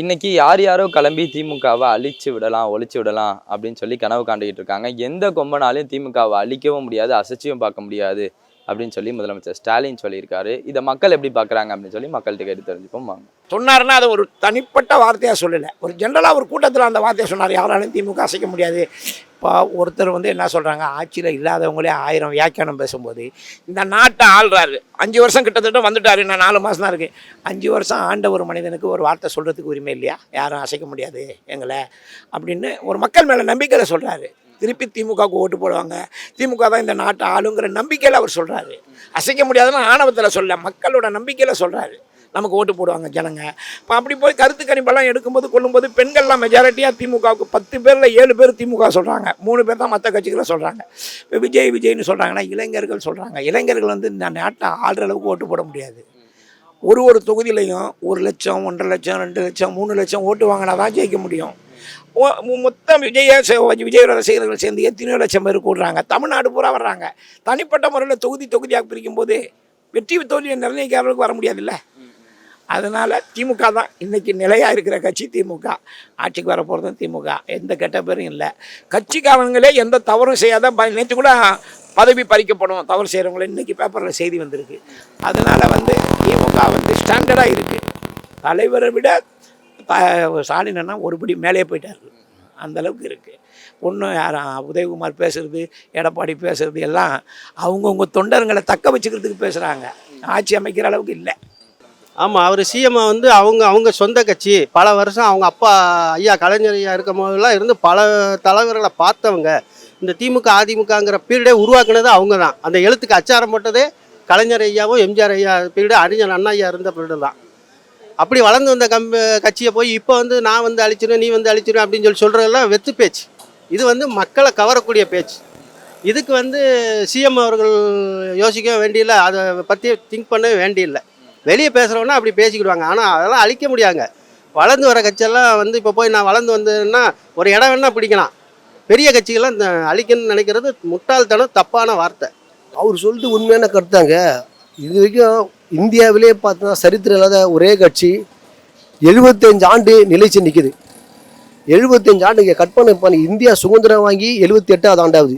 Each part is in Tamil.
இன்னைக்கு யார் யாரோ கிளம்பி திமுகவை அழிச்சு விடலாம் ஒழிச்சு விடலாம் அப்படின்னு சொல்லி கனவு காண்டுகிட்டு இருக்காங்க. எந்த கொம்பனாலையும் திமுகவை அழிக்கவும் முடியாது அசைச்சியும் பார்க்க முடியாது. அப்படின்னு சொல்லி முதலமைச்சர் ஸ்டாலின் சொல்லியிருக்காரு. இதை மக்கள் எப்படி பார்க்குறாங்க அப்படின்னு சொல்லி மக்கள்கிட்ட கேட்டு தெரிஞ்சுப்போம் வாங்க. சொன்னாருன்னா அது ஒரு தனிப்பட்ட வார்த்தையாக சொல்லலை. ஒரு ஜென்ரலாக ஒரு கூட்டத்தில் அந்த வார்த்தையை சொன்னார். யாராலும் திமுக அசைக்க முடியாது. இப்போ ஒருத்தர் வந்து என்ன சொல்கிறாங்க ஆட்சியில் இல்லாதவங்களே ஆயிரம் வியாக்கியானம் பேசும்போது இந்த நாட்டை ஆள்றாரு. அஞ்சு வருஷம் கிட்டத்தட்ட வந்துட்டார். நான் நாலு மாதம் தான் இருக்குது அஞ்சு வருஷம் ஆண்ட ஒரு மனிதனுக்கு ஒரு வார்த்தை சொல்கிறதுக்கு உரிமை இல்லையா? யாரும் அசைக்க முடியாது எங்களை. அப்படின்னு ஒரு மக்கள் மேலே நம்பிக்கையில் சொல்கிறாரு திருப்பி திமுகவுக்கு ஓட்டு போடுவாங்க. திமுக தான் இந்த நாட்டை ஆளுங்கிற நம்பிக்கையில் அவர் சொல்கிறாரு அசைக்க முடியாதுன்னு ஆணவத்தில் சொல்ல மக்களோட நம்பிக்கையில் சொல்கிறாரு நமக்கு ஓட்டு போடுவாங்க ஜனங்க. இப்போ அப்படி போய் கருத்து கணிப்பெல்லாம் எடுக்கும்போது கொள்ளும்போது பெண்கள்லாம் மெஜாரிட்டியாக திமுகவுக்கு பத்து பேரில் ஏழு பேர் திமுக சொல்கிறாங்க மூணு பேர் தான் மற்ற கட்சிகளை சொல்கிறாங்க இப்போ விஜய் விஜய்னு சொல்கிறாங்கன்னா இளைஞர்கள் சொல்கிறாங்க இளைஞர்கள் வந்து இந்த நாட்டை ஆள்ற அளவுக்கு ஓட்டு போட முடியாது. ஒரு ஒரு தொகுதியிலையும் ஒரு லட்சம் ஒன்றரை லட்சம் ரெண்டு லட்சம் மூணு லட்சம் ஓட்டு வாங்கினா தான் ஜெயிக்க முடியும். மொத்தம் விஜய விஜய் ரசிகர்கள் சேர்ந்து எத்தனையோ லட்சம் பேர் கூடுறாங்க. தமிழ்நாடு பூரா வர்றாங்க. தனிப்பட்ட முறையில் தொகுதி தொகுதியாக பிரிக்கும் போது வெற்றி தோல்வியை நிர்ணயிக்கிறவர்களுக்கு வர முடியாதுல்ல? அதனால் திமுக தான் இன்றைக்கி நிலையாக இருக்கிற கட்சி திமுக. ஆட்சிக்கு வர போகிறதும் திமுக. எந்த கெட்ட பேரும் இல்லை. கட்சிக்காரங்களே எந்த தவறும் செய்யாத ப- நேற்று கூட பதவி பறிக்கப்படும். தவறு செய்கிறவங்கள இன்றைக்கி பேப்பரில் செய்தி வந்திருக்கு. அதனால் வந்து திமுக வந்து ஸ்டாண்டர்டாக இருக்குது தலைவரை விட ஸ்டாலின் அண்ணா ஒருபடி மேலே போயிட்டார். அந்தளவுக்கு இருக்குது ஒன்றும் யாரும் உதயகுமார் பேசுகிறது எடப்பாடி பேசுகிறது எல்லாம் அவங்கவுங்க தொண்டருங்களை தக்க வச்சுக்கிறதுக்கு பேசுகிறாங்க ஆட்சி அமைக்கிற அளவுக்கு இல்லை. ஆமாம் அவர் சிஎம்ஐ வந்து அவங்க அவங்க சொந்த கட்சி. பல வருஷம் அவங்க அப்பா ஐயா கலைஞர் ஐயா இருக்கும் போதெல்லாம் இருந்து பல தலைவர்களை பார்த்தவங்க இந்த திமுக அதிமுகங்கிற பீரியடே உருவாக்குனது அவங்க தான் அந்த எழுத்துக்கு அச்சாரம் போட்டதே கலைஞர் ஐயாவும் எம்ஜிஆர் ஐயா பீரியடு அறிஞர் அண்ணா ஐயா இருந்த பீரியடு தான் அப்படி வளர்ந்து வந்த கம் கட்சியை போய் இப்போ வந்து நான் வந்து அழிச்சிருவேன் நீ வந்து அழிச்சிருவேன் அப்படின்னு சொல்லி சொல்கிறதெல்லாம் வெத்து பேச்சு. இது வந்து மக்களை கவரக்கூடிய பேச்சு. இதுக்கு வந்து சிஎம் அவர்கள் யோசிக்க வேண்டியில்லை. அதை பற்றி திங்க் பண்ணவே வேண்டியில்லை. வெளியே பேசுகிறவனா அப்படி பேசிக்கிடுவாங்க. ஆனால் அதெல்லாம் அழிக்க முடியாங்க. வளர்ந்து வர கட்சியெல்லாம் வந்து இப்போ போய் நான் வளர்ந்து வந்தேன்னா ஒரு இடம் வேணால் பிடிக்கலாம். பெரிய கட்சிகள்லாம் அழிக்கணும்னு நினைக்கிறது முட்டாள்தனம் தப்பான வார்த்தை. அவர் சொல்லிட்டு உண்மையான கருத்தாங்க. இது வரைக்கும் இந்தியாவிலே பார்த்தோன்னா சரித்திரம் இல்லாத ஒரே கட்சி. எழுபத்தஞ்சு ஆண்டு நிலைச்சு நிற்குது எழுபத்தஞ்சு ஆண்டு இங்கே கட் பண்ணி இந்தியா சுதந்திரம் வாங்கி எழுபத்தி எட்டாவது ஆண்டாவது.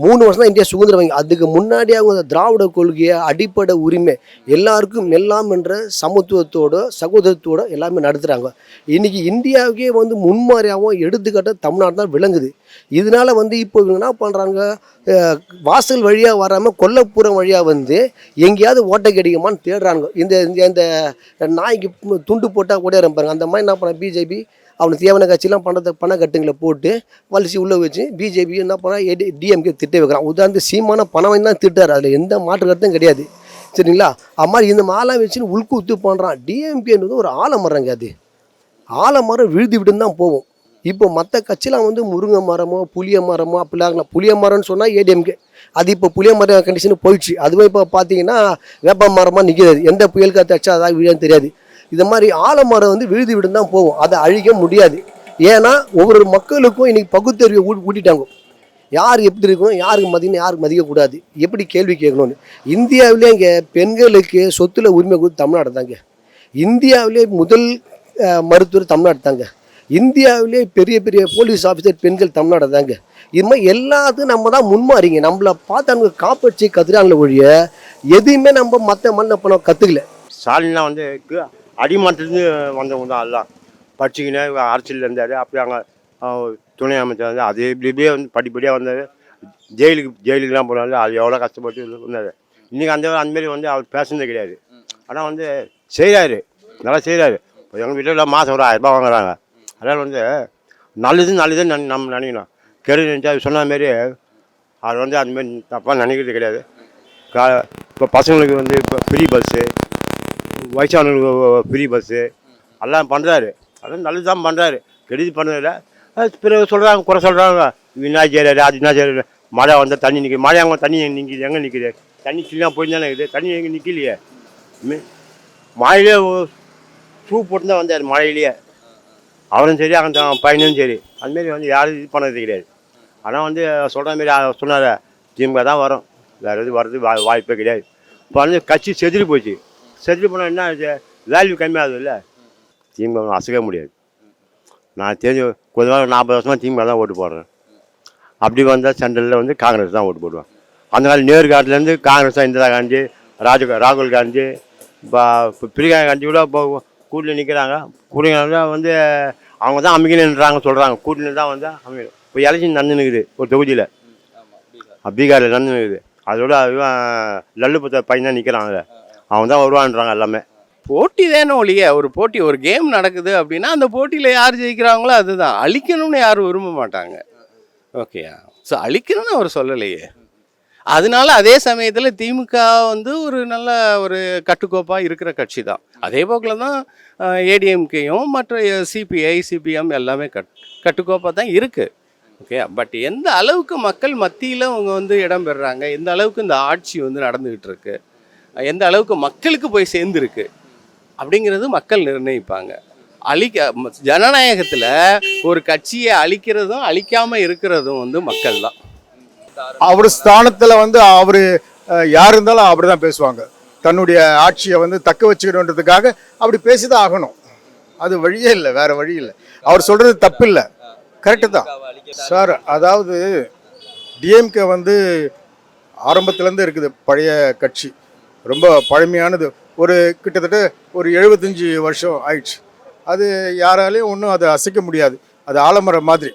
மூணு வருஷம் தான் இந்தியா சுதந்திரம் வாங்கி அதுக்கு முன்னாடி அவங்க திராவிட கொள்கையை அடிப்படை உரிமை எல்லாருக்கும் எல்லாம் என்ற சமத்துவத்தோட சகோதரத்தோட எல்லாமே நடத்துகிறாங்க இன்றைக்கி இந்தியாவுக்கே வந்து முன்மாதிரியாகவும் எடுத்துக்காட்ட தமிழ்நாடு தான் விளங்குது. இதனால வந்து இப்போ இவங்க என்ன பண்ணுறாங்க வாசல் வழியாக வராமல் கொல்லப்புறம் வழியாக வந்து எங்கேயாவது ஓட்டை கிடைக்குமான்னு தேடுறாங்க. இந்த இந்த- இந்த நாய்க்கு துண்டு போட்டால் ஓடியாரம் பாருங்க அந்த மாதிரி என்ன பண்ண பிஜேபி அவனுக்கு தேவையான கட்சியெலாம் பணத்தை பண கட்டுங்களை போட்டு வலிச்சு உள்ளே வச்சு பிஜேபி என்ன பண்ணால் எடி டிஎம்கே திட்ட வைக்கிறான். உதாரணத்து சீமான பணம் தான் திட்டார் அதில் எந்த மாற்று கருத்தும் கிடையாது. சரிங்களா? அது மாதிரி இந்த மாலாம் வச்சுன்னு உள்கூத்து பண்ணுறான் டிஎம்கேன்றது ஒரு ஆலமரங்க அது. ஆலமரம் விழுதி விட்டுன்னு தான் போகும். இப்போ மற்ற கட்சிலாம் வந்து முருங்கை மரமோ புளிய மரமோ அப்படிலாம் புளிய மரம்னு சொன்னால் ஏடிஎம்கே அது இப்போ புளிய மரம் கண்டிஷன் போயிடுச்சு. அதுவே இப்போ பார்த்தீங்கன்னா வேப்ப மரமாக நிற்கிறது எந்த புயல் காற்று அடிச்சா அதாவது விழுன்னு தெரியாது. இது மாதிரி ஆலமரம் வந்து விழுதி விட்டு தான் போகும். அதை அழிக்க முடியாது. ஏன்னா ஒவ்வொரு மக்களுக்கும் இன்னைக்கு பகுத்தறிவை ஊ ஊட்டிட்டாங்க. யார் எப்படி இருக்கணும் யாருக்கு மதிக்கணும் யாருக்கு மதிக்கக்கூடாது? எப்படி கேள்வி கேட்கணும்னு. இந்தியாவிலே இங்கே பெண்களுக்கு சொத்துல உரிமை கொடுத்து தமிழ்நாடு தாங்க. இந்தியாவிலே முதல் மருத்துவர் தமிழ்நாடு தாங்க. இந்தியாவிலே பெரிய பெரிய போலீஸ் ஆஃபீஸர் பெண்கள் தமிழ்நாடு தாங்க. இது மாதிரி எல்லாத்துக்கும் நம்ம தான் முன்மாறிங்க நம்மளை பார்த்து அவங்க காப்படிச்சு கத்துறாங்களே ஒழிய எதையுமே நம்ம மற்ற மண்ணை பண்ண கற்றுக்கல ஸ்டாலின்லாம் வந்து அடிமட்டத்துலேருந்து வந்தவங்க தான் எல்லாம் படிச்சுக்கினே அரசியலில் இருந்தார். அப்படி அங்கே துணை அமைச்சர் வந்து அது இப்படி இப்படியே வந்து படிப்படியாக வந்தார். ஜெயிலுக்கு ஜெயிலுக்குலாம் போனாரு. அது எவ்வளோ கஷ்டப்பட்டு இருந்தார். இன்றைக்கி அந்த அந்தமாரி வந்து அவர் பேசுனதே கிடையாது. ஆனால் வந்து செய்கிறாரு நல்லா செய்கிறாரு இப்போ எங்கள் வீட்டில் மாதம் ஒரு ஆயிரரூபா வாங்குறாங்க. அதனால் வந்து நல்லது நல்லதுன்னு நன் நம்ம நினைக்கணும். கெடு நினச்சா சொன்ன மாரி அவர் வந்து அந்தமாரி தப்பாக நினைக்கிறது கிடையாது. கா இப்போ பசங்களுக்கு வந்து இப்போ ஃப்ரீ பஸ்ஸு வயசானவங்களுக்கு ஃப்ரீ பஸ்ஸு எல்லாம் பண்ணுறாரு அதெல்லாம் நல்லது தான் பண்ணுறாரு கெடுதி பண்ணதில்ல பிறகு சொல்கிறாங்க குறை சொல்கிறாங்க என்ன செய்யறாரு என்ன மழை வந்தால் தண்ணி நிற்கிது மழை அங்கே தண்ணி எங்கே நிற்கிது எங்கே நிற்கிது தண்ணி கிளியாக போயிருந்தானே இருக்குது. தண்ணி எங்கே நிற்கலையே மழையிலே ஷூ போட்டு தான் வந்தார் மழையிலேயே. அவரும் சரி அந்த பையனும் சரி. அதுமாரி வந்து யாரும் இது பண்ணது கிடையாது. ஆனால் வந்து சொல்கிற மாரி சொன்னார் திமுக தான் வரும். வேறு எதுவும் வர்றது வா வாய்ப்பே கிடையாது. இப்போ வந்து கட்சி செதிரி போச்சு. செதிரி போனால் என்ன ஆச்சு? வேல்யூ கம்மியாகுது இல்லை திமுக அசைக்க முடியாது. நான் தெரிஞ்சு கொஞ்ச நாள் நாற்பது வருஷமாக திமுக தான் ஓட்டு போடுறேன். அப்படி வந்தால் சென்ட்ரலில் வந்து காங்கிரஸ் தான் ஓட்டு போடுவேன் அந்த காலம் நேரு காலத்துலேருந்து காங்கிரஸ் தான் இந்திரா காந்தி ராஜ ராகுல் காந்தி பிரியங்கா காந்தி கூட இப்போ கூட்டில் நிற்கிறாங்க கூட்டிங்க வந்து அவங்க தான் அமைக்கணுன்றாங்க சொல்கிறாங்க கூட்டில் தான் வந்து அமைக்க இப்போ எலெக்ஷன் நடந்துனுக்குது ஒரு தொகுதியில். பீகாரில். நடந்துனுக்குது அதோட இவன் லல்லு பத்த பையன் தான் நிற்கிறாங்க அவன் தான் வருவான்றாங்க எல்லாமே. போட்டி தானே ஒழிய ஒரு போட்டி ஒரு கேம் நடக்குது அப்படின்னா அந்த போட்டியில் யார் ஜெயிக்கிறாங்களோ அதுதான். அழிக்கணும்னு யாரும் விரும்ப மாட்டாங்க. ஓகேயா ஸோ அழிக்கணும்னு அவர் சொல்லலையே. அதனால அதே சமயத்தில் திமுக வந்து ஒரு நல்ல ஒரு கட்டுக்கோப்பாக இருக்கிற கட்சி தான் அதே போக்கில் தான் ஏடிஎம்கேயும் மற்ற சிபிஐ சிபிஎம் எல்லாமே கட் கட்டுக்கோப்பாக தான் இருக்குது ஓகே பட் எந்த அளவுக்கு மக்கள் மத்தியில் அவங்க வந்து இடம் பெறுறாங்க எந்த அளவுக்கு இந்த ஆட்சி வந்து நடந்துக்கிட்டு இருக்குது எந்த அளவுக்கு மக்களுக்கு போய் சேர்ந்துருக்கு அப்படிங்கிறது மக்கள் நிர்ணயிப்பாங்க. அழிக்க ஜனநாயகத்தில் ஒரு கட்சியை அழிக்கிறதும் அழிக்காமல் இருக்கிறதும் வந்து மக்கள் தான். அவர் ஸ்தானத்தில் வந்து அவர் யார் இருந்தாலும் அப்படிதான் பேசுவாங்க. தன்னுடைய ஆட்சியை வந்து தக்க வச்சுக்கணுன்றதுக்காக அப்படி பேசி தான் ஆகணும். அது வழியே இல்லை வேறு வழி இல்லை. அவர் சொல்கிறது தப்பு இல்லை கரெக்டு தான். சார் அதாவது டிஎம்கே வந்து ஆரம்பத்துலேருந்து இருக்குது பழைய கட்சி. ரொம்ப பழமையானது. ஒரு கிட்டத்தட்ட ஒரு எழுபத்தஞ்சி வருஷம் ஆயிடுச்சு. அது யாராலையும் ஒன்றும் அதை அசைக்க முடியாது. அது ஆலமரம் மாதிரி.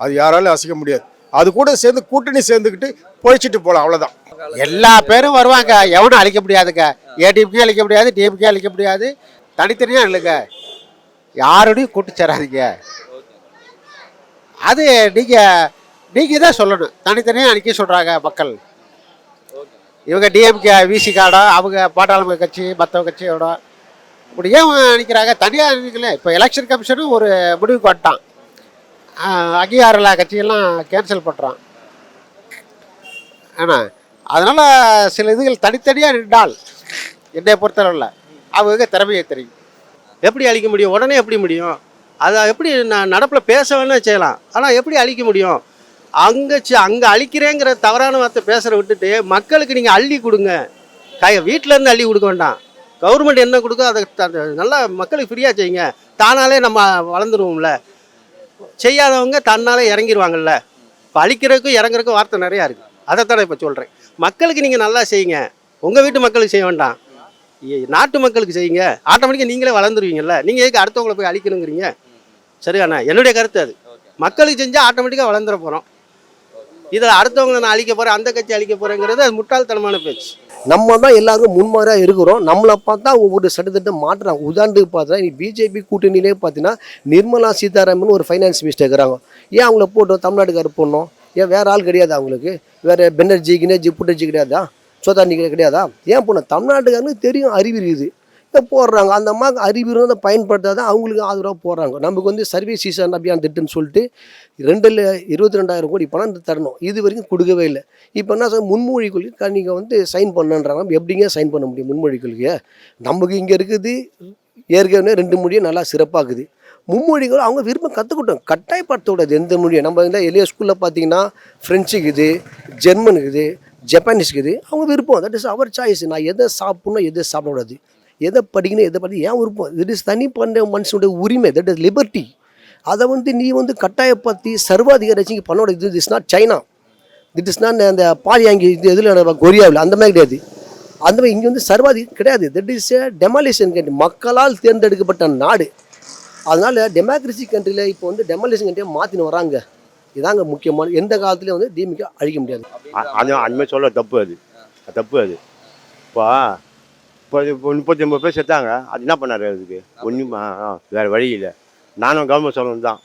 அது யாராலையும் அசைக்க முடியாது. அது கூட சேர்ந்து கூட்டணி சேர்ந்துக்கிட்டு பொழைச்சிட்டு போகலாம் அவ்வளோதான் எல்லா பேரும் வருவாங்க. எவனும் அழிக்க முடியாதுங்க. ஏடிஎம்கே அழிக்க முடியாது டிஎம்கே அழிக்க முடியாது. தனித்தனியாக இல்லைங்க. யாரோடையும் கூட்டு சேராதீங்க. அது நீங்கள் நீங்கள் தான் சொல்லணும். தனித்தனியாக அழிக்க சொல்கிறாங்க மக்கள். இவங்க டிஎம்கே விசி கார்டோ அவங்க பாட்டாளம கட்சி மற்ற கட்சியோட இப்படி ஏன் நினைக்கிறாங்க தனியாக நினைக்கல இப்போ எலெக்ஷன் கமிஷனும் ஒரு முடிவுக்கு வந்துட்டான். ஆஹ் அங்கீகாரம் இல்லாத கட்சியெல்லாம் கேன்சல் பண்ணுறான் ஏன்னா அதனால் சில இதுகள் தனித்தனியாக நின்றால் என்னை பொறுத்தளவில் அவங்க திறமையை தெரியும். எப்படி அழிக்க முடியும்? உடனே எப்படி முடியும்? அதை எப்படி நான் நடப்பில் பேச வேணால் செய்யலாம் ஆனால் எப்படி அழிக்க முடியும்? அங்கே அங்கே அழிக்கிறேங்கிற தவறான வார்த்தை பேசுகிற விட்டுட்டு மக்களுக்கு நீங்கள் அள்ளி கொடுங்க. கை வீட்டில் இருந்து அள்ளி கொடுக்க வேண்டாம். கவர்மெண்ட் என்ன கொடுக்கோ அதை த- நல்லா மக்களுக்கு ஃப்ரீயாக செய்யுங்க. தானாலே நம்ம வளர்ந்துருவோம்ல. செய்யாதவங்க தன்னாலே இறங்கிடுவாங்கல்ல இப்போ அழிக்கிறதுக்கும் இறங்குறதுக்கும் வார்த்தை நிறையா இருக்குது அதைத்தானே இப்போ சொல்கிறேன் மக்களுக்கு நீங்கள் நல்லா செய்யுங்க. உங்கள் வீட்டு மக்களுக்கு செய்ய வேண்டாம். நாட்டு மக்களுக்கு செய்யுங்க. ஆட்டோமேட்டிக்காக நீங்களே வளர்ந்துருவீங்கல்ல. நீங்கள் எதுக்கு அடுத்தவங்களை போய் அழிக்கணுங்கிறீங்க? சரியாண்ணா என்னுடைய கருத்து அது. மக்களுக்கு செஞ்சால் ஆட்டோமேட்டிக்காக வளர்ந்துட போகிறோம் இதில் அடுத்தவங்களை நான் அழிக்க போகிறேன் அந்த கட்சி அழிக்க போகிறேங்கிறது அது முட்டாள்தனமான பேச்சு. நம்ம தான் எல்லாருக்கும் முன்மாதிரியாக இருக்கிறோம். நம்மளை பார்த்தா ஒவ்வொரு சட்டத்திட்டம் மாற்றுறாங்க உதாரணத்துக்கு பார்த்தா நீ பிஜேபி கூட்டணியிலே பார்த்தீங்கன்னா நிர்மலா சீதாராமன் ஒரு ஃபைனான்ஸ் மினிஸ்டர் இருக்கிறாங்க. ஏன் அவங்கள போட்டோம் தமிழ்நாட்டுக்காரர் போடணும்? ஏன் வேற ஆள் கிடையாது அவங்களுக்கு? வேறு பெனர்ஜி கினர்ஜி புட்டர்ஜி கிடையாதா? சோதானி கிடையாதா? ஏன் போனோம் தமிழ்நாட்டுக்காரனுக்கு தெரியும் அறிவு இருக்குது. இதை போடுறாங்க. அந்த அம்மா அறிவு இருந்தால் பயன்படுத்தாத அவங்களுக்கு ஆதரவாக போடுறாங்க. நமக்கு வந்து சர்வீஸ் சீசன் அபியான் திட்டம்னு சொல்லிட்டு ரெண்டில் இருபத்தி ரெண்டாயிரம் கோடி பணம் தரணும். இது வரைக்கும் கொடுக்கவே இல்லை. இப்போ என்ன சார் முன்மொழி கொள்கை நீங்கள் வந்து சைன் பண்ணுன்றாங்க. எப்படிங்க சைன் பண்ண முடியும் முன்மொழி கொள்கையை நமக்கு இங்கே இருக்குது. ஏற்கனவே ரெண்டு மொழியும் நல்லா சிறப்பாகுது மும்மொழிகள் அவங்க விருப்பம் கற்றுக்கிட்டோம் கட்டாயப்படுத்தக்கூடாது எந்த மொழியை. நம்ம இந்த எளிய ஸ்கூலில் பார்த்தீங்கன்னா ஃப்ரெஞ்சுக்கு இது ஜெர்மன் இருக்குது ஜப்பானீஸ் இருக்குது அவங்க விருப்பம். தட் இஸ் அவர் சாய்ஸ் நான் எதை சாப்பிட்ணும் எதை சாப்பிடக்கூடாது. எதை படிக்கணும் எதை படி ஏன் விருப்பம்? இட் இஸ் தனி பண்ண மனுஷனுடைய உரிமை. தட் இஸ் லிபர்ட்டி அதை வந்து நீ வந்து கட்டாயப்படுத்தி சர்வாதிகார வச்சு பண்ணோட இது is not China that is not அந்த பாலியாங்கி இது எதில் கொரியாவில். அந்த மாதிரி கிடையாது. அந்த மாதிரி இங்கே வந்து சர்வாதி கிடையாது. That is a demolition country மக்களால் தேர்ந்தெடுக்கப்பட்ட நாடு. அதனால் டெமோக்ரஸி கண்ட்ரியில் இப்போ வந்து டெமாலிஷன் கண்ட்ரியை மாற்றின்னு வராங்க இதாங்க முக்கியமான எந்த காலத்துலேயும் வந்து டிமிக்க அழிக்க முடியாது. அது அந்தமாதிரி சொல்ல தப்பு அது. தப்பு அது. இப்போ முப்பத்தி ஒம்பது பேர் செத்தாங்க. அது என்ன பண்ணாரு அதுக்கு? ஒன்றும் வேறு வழி இல்லை. நானும் கவர்மெண்ட் சொல்லணும் தான்.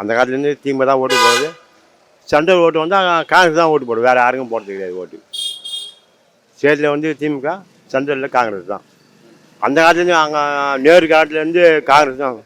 அந்த காலத்துலேருந்து திமுக தான் ஓட்டு போடுது சென்ட்ரல் ஓட்டு வந்தால் காங்கிரஸ் தான் ஓட்டு போடும் வேறு யாருக்கும் போடுறது கிடையாது ஓட்டு ஸ்டேட்டில் வந்து திமுக சென்ட்ரலில் காங்கிரஸ் தான். அந்த காலத்துலேருந்து அங்கே நேரு காலத்துலேருந்து காங்கிரஸ் தான்.